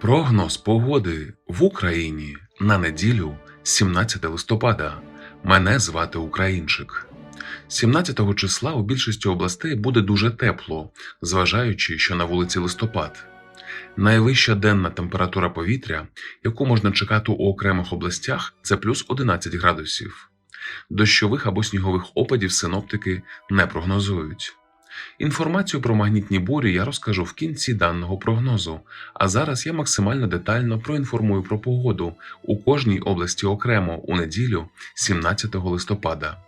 Прогноз погоди в Україні на неділю 17 листопада. Мене звати Українчик. 17 числа у більшості областей буде дуже тепло, зважаючи, що на вулиці листопад. Найвища денна температура повітря, яку можна чекати у окремих областях, це плюс 11 градусів. Дощових або снігових опадів синоптики не прогнозують. Інформацію про магнітні бурі я розкажу в кінці даного прогнозу. А зараз я максимально детально проінформую про погоду у кожній області окремо у неділю, 17 листопада.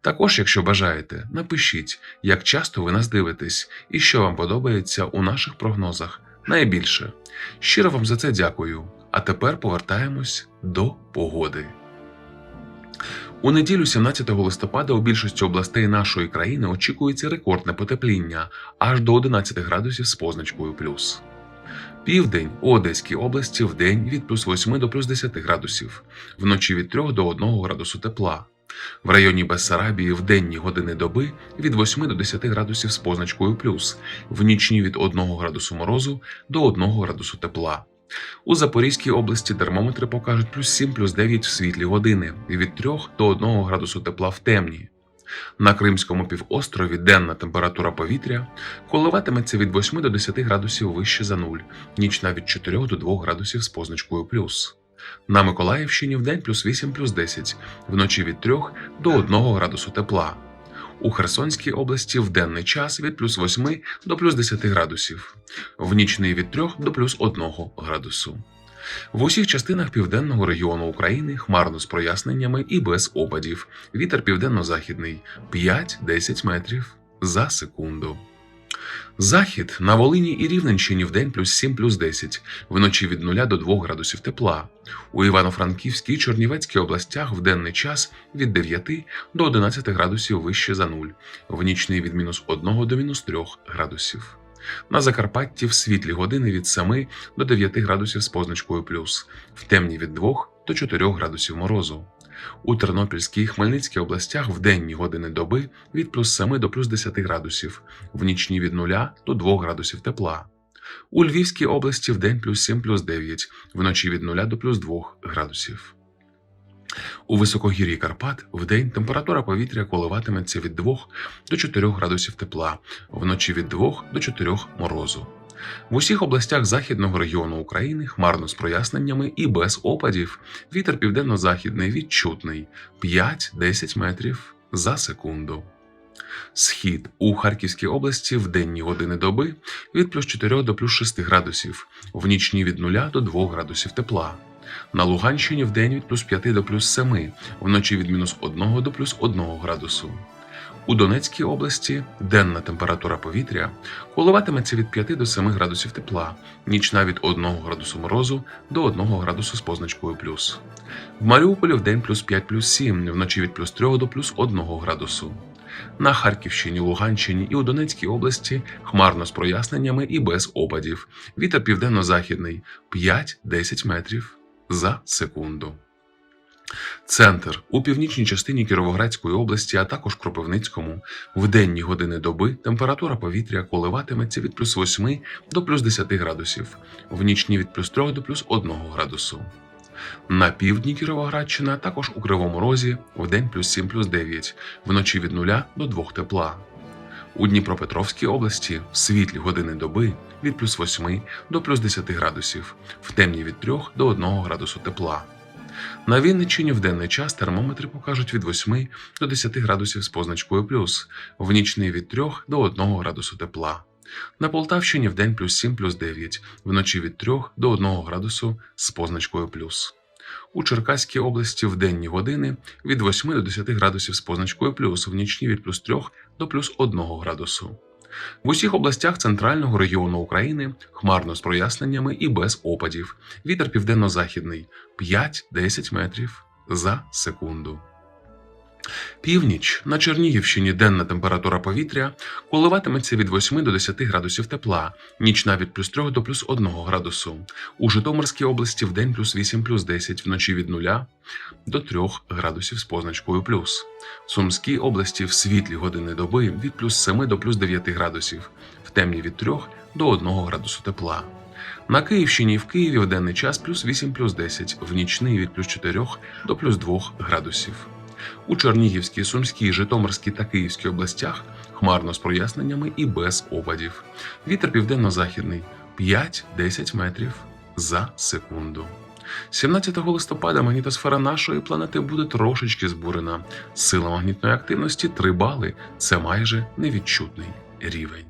Також, якщо бажаєте, напишіть, як часто ви нас дивитесь і що вам подобається у наших прогнозах найбільше. Щиро вам за це дякую. А тепер повертаємось до погоди. У неділю 17 листопада у більшості областей нашої країни очікується рекордне потепління аж до 11 градусів з позначкою плюс. Південь у Одеській області в день від плюс 8 до плюс 10 градусів, вночі від 3 до 1 градусу тепла. В районі Бессарабії в денні години доби від 8 до 10 градусів з позначкою плюс, в нічні від 1 градусу морозу до 1 градусу тепла. У Запорізькій області термометри покажуть плюс 7 плюс 9 в світлі години від 3 до 1 градусу тепла в темні. На Кримському півострові денна температура повітря коливатиметься від 8 до 10 градусів вище за нуль, нічна від 4 до 2 градусів з позначкою плюс. На Миколаївщині в день плюс 8 плюс 10, вночі від 3 до 1 градусу тепла. У Херсонській області в денний час від плюс 8 до плюс 10 градусів, в нічний від 3 до плюс 1 градусу. В усіх частинах південного регіону України хмарно з проясненнями і без опадів. Вітер південно-західний 5-10 метрів за секунду. Захід на Волині і Рівненщині в день плюс 7 плюс 10, вночі від 0 до 2 градусів тепла. У Івано-Франківській і Чорнівецькій областях в денний час від 9 до 11 градусів вище за 0, в нічний від мінус 1 до мінус 3 градусів. На Закарпатті в світлі години від 7 до 9 градусів з позначкою плюс, в темні від 2 до 4 градусів морозу. У Тернопільській і Хмельницькій областях в денні години доби від плюс 7 до плюс 10 градусів, в нічні від 0 до 2 градусів тепла. У Львівській області в день плюс 7 плюс 9, вночі від 0 до плюс 2 градусів. У високогір'ї Карпат в день температура повітря коливатиметься від 2 до 4 градусів тепла, вночі від 2 до 4 морозу. В усіх областях західного регіону України хмарно з проясненнями і без опадів. Вітер південно-західний відчутний 5-10 метрів за секунду. Схід у Харківській області в денні години доби від плюс 4 до плюс 6 градусів, в нічні від 0 до 2 градусів тепла. На Луганщині в день від плюс 5 до плюс 7, вночі від мінус 1 до плюс 1 градусу. У Донецькій області денна температура повітря коливатиметься від 5 до 7 градусів тепла, нічна від 1 градусу морозу до 1 градусу з позначкою плюс. В Маріуполі в день плюс 5 плюс 7, вночі від плюс 3 до плюс 1 градусу. На Харківщині, Луганщині і у Донецькій області хмарно з проясненнями і без опадів. Вітер південно-західний 5-10 метрів за секунду. Центр у північній частині Кіровоградської області, а також Кропивницькому, в денні години доби температура повітря коливатиметься від плюс 8 до плюс 10 градусів, в нічні від плюс 3 до плюс 1 градусу. На півдні Кіровоградщина, також у Кривому Розі, в день плюс 7 плюс 9, вночі від 0 до 2 тепла. У Дніпропетровській області в світлі години доби від плюс 8 до плюс 10 градусів, в темні від 3 до 1 градусу тепла. На Вінниччині в денний час термометри покажуть від 8 до 10 градусів з позначкою плюс, в нічний від 3 до 1 градусу тепла. На Полтавщині в день плюс 7 плюс 9, вночі від 3 до 1 градусу з позначкою плюс. У Черкаській області в денні години від 8 до 10 градусів з позначкою плюс, в нічні від плюс 3 до плюс 1 градусу. В усіх областях центрального регіону України хмарно з проясненнями і без опадів. Вітер південно-західний 5-10 метрів за секунду. Північ на Чернігівщині денна температура повітря коливатиметься від 8 до 10 градусів тепла, нічна від плюс 3 до плюс 1 градусу. У Житомирській області в день плюс 8 плюс 10, вночі від 0 до 3 градусів з позначкою плюс. В Сумській області в світлі години доби від плюс 7 до плюс 9 градусів, в темні від 3 до 1 градусу тепла. На Київщині і в Києві в денний час плюс 8 плюс 10, в нічний від плюс 4 до плюс 2 градусів. У Чернігівській, Сумській, Житомирській та Київській областях хмарно з проясненнями і без опадів. Вітер південно-західний 5-10 метрів за секунду. 17 листопада магнітосфера нашої планети буде трошечки збурена. Сила магнітної активності 3 бали це майже невідчутний рівень.